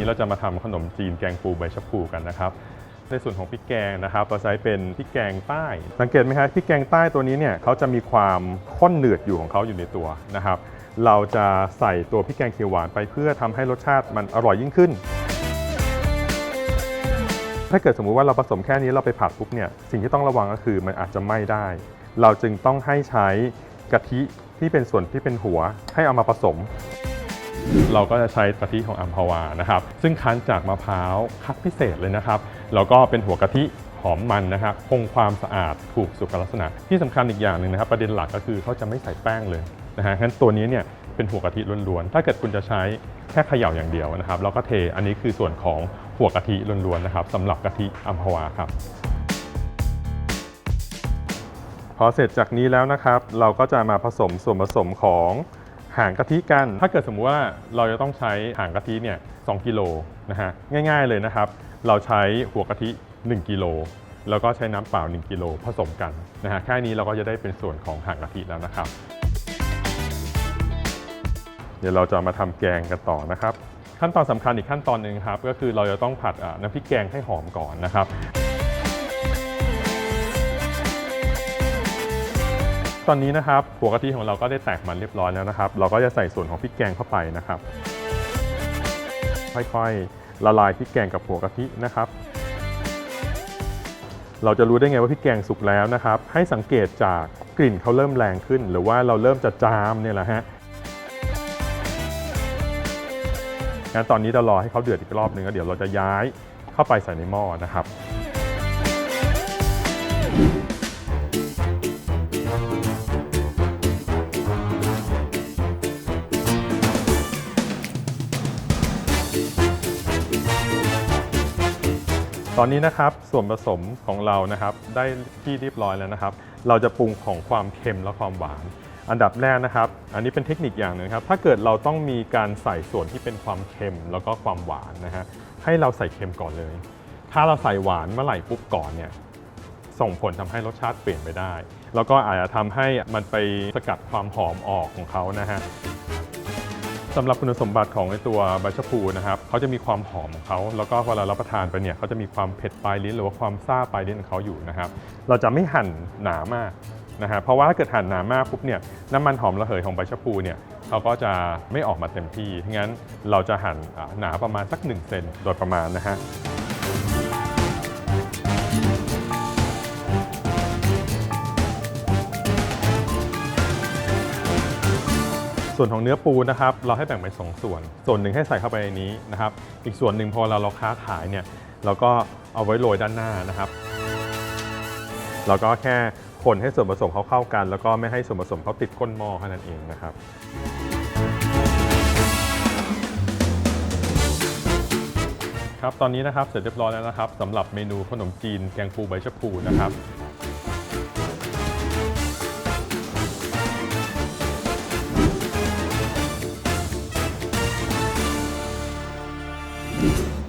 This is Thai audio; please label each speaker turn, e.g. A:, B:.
A: นี้เราจะมาทำขนมจีนแกงปูใบชะพูกันนะครับในส่วนของพริกแกงนะครับเราใช้เป็นพริกแกงใต้ สังเกตไหมครับพริกแกงใต้ตัวนี้เนี่ยเขาจะมีความข้นเหนืดอยู่ของเขาอยู่ในตัวนะครับ เราจะใส่ตัวพริกแกงเขียวหวานไปเพื่อทำให้รสชาติมันอร่อยยิ่งขึ้น ถ้าเกิดสมมุติว่าเราผสมแค่นี้เราไปผัดปุ๊บเนี่ยสิ่งที่ต้องระวังก็คือมันอาจจะไหม้ได้ เราจึงต้องให้ใช้กะทิที่เป็นส่วนที่เป็นหัวให้เอามาผสม เราก็จะใช้กะทิของอัมพวานะครับ ซึ่งคั้นจากมะพร้าวคัดพิเศษเลยนะครับแล้วก็เป็นหัวกะทิหอมมันนะครับคงความสะอาดถูกสุขลักษณะ ที่สำคัญอีกอย่างหนึ่งนะครับ ประเด็นหลักก็คือเขาจะไม่ใส่แป้งเลยนะฮะงั้นตัวนี้เนี่ยเป็นหัวกะทิล้วนๆ ถ้าเกิดคุณจะใช้แค่เขย่าอย่างเดียวนะครับแล้วก็เทอันนี้คือส่วนของหัวกะทิล้วนๆนะครับสำหรับกะทิอัมพวาครับพอเสร็จจากนี้แล้วนะครับ เราก็จะมาผสมส่วนผสมของ หางกะทิกัน ถ้าเกิดสมมุติว่าเราจะต้องใช้หางกะทิเนี่ย2กิโลนะฮะ ง่ายๆเลยนะครับ เราใช้หัวกะทิ 1 กิโล แล้วก็ใช้น้ำเปล่า 1 กิโลผสมกันนะฮะ แค่นี้เราก็จะได้เป็นส่วนของหางกะทิแล้วนะครับ เดี๋ยวเราจะมาทำแกงกันต่อนะครับ ขั้นตอนสำคัญอีกขั้นตอนหนึ่งครับ ก็คือเราจะต้องผัดน้ำพริกแกงให้หอมก่อนนะครับ ตอนนี้นะครับหัวกะทิของเราก็ได้แตกมันเรียบร้อยแล้วนะครับ เราก็จะใส่ส่วนของพริกแกงเข้าไปนะครับ ค่อยๆละลายพริกแกงกับหัวกะทินะครับ เราจะรู้ได้ไงว่าพริกแกงสุกแล้วนะครับ ให้สังเกตจากกลิ่นเขาเริ่มแรงขึ้น หรือว่าเราเริ่มจะจามเนี่ยแหละฮะงั้นตอนนี้เรารอให้เขาเดือดอีกรอบหนึ่งแล้วเดี๋ยวเราจะย้ายเข้าไปใส่ในหม้อนะครับ ตอนนี้นะครับส่วนผสมของเรานะครับได้ที่เรียบร้อยแล้วนะครับ เราจะปรุงของความเค็มและความหวาน อันดับแรกนะครับ อันนี้เป็นเทคนิคอย่างหนึ่งครับ ถ้าเกิดเราต้องมีการใส่ส่วนที่เป็นความเค็มแล้วก็ความหวานนะฮะให้เราใส่เค็มก่อนเลย ถ้าเราใส่หวานเมื่อไหร่ปุ๊บก่อนเนี่ยส่งผลทำให้รสชาติเปลี่ยนไปได้ แล้วก็อาจจะทำให้มันไปสกัดความหอมออกของเขานะฮะ สำหรับคุณสมบัติของตัวใบชะพูนะครับเขาจะมีความหอมของเขาแล้วก็เวลารับประทานไปเนี่ยเขาจะมีความเผ็ดปลายลิ้นหรือว่าความซ่าปลายลิ้นของเขาอยู่นะครับ เราจะไม่หั่นหนามากนะฮะเพราะว่าถ้าเกิดหั่นหนามากปุ๊บเนี่ยน้ำมันหอมระเหยของใบชะพูเนี่ยเขาก็จะไม่ออกมาเต็มที่งั้นเราจะหั่นหนาประมาณสัก1เซนโดยประมาณนะฮะ ส่วนของเนื้อปูนะครับเราให้แบ่งเป็นสองส่วน ส่วนหนึ่งให้ใส่เข้าไปในนี้นะครับ อีกส่วนหนึ่งพอเราเราค้าขายเนี่ยเราก็เอาไว้โรยด้านหน้านะครับ เราก็แค่คนให้ส่วนผสมเขาเข้ากัน แล้วก็ไม่ให้ส่วนผสมเขาติดก้นหม้อแค่นั้นเองนะครับครับตอนนี้นะครับเสร็จเรียบร้อยแล้วนะครับสำหรับเมนูขนมจีนแกงปูใบชะพูนะครับ Thank you.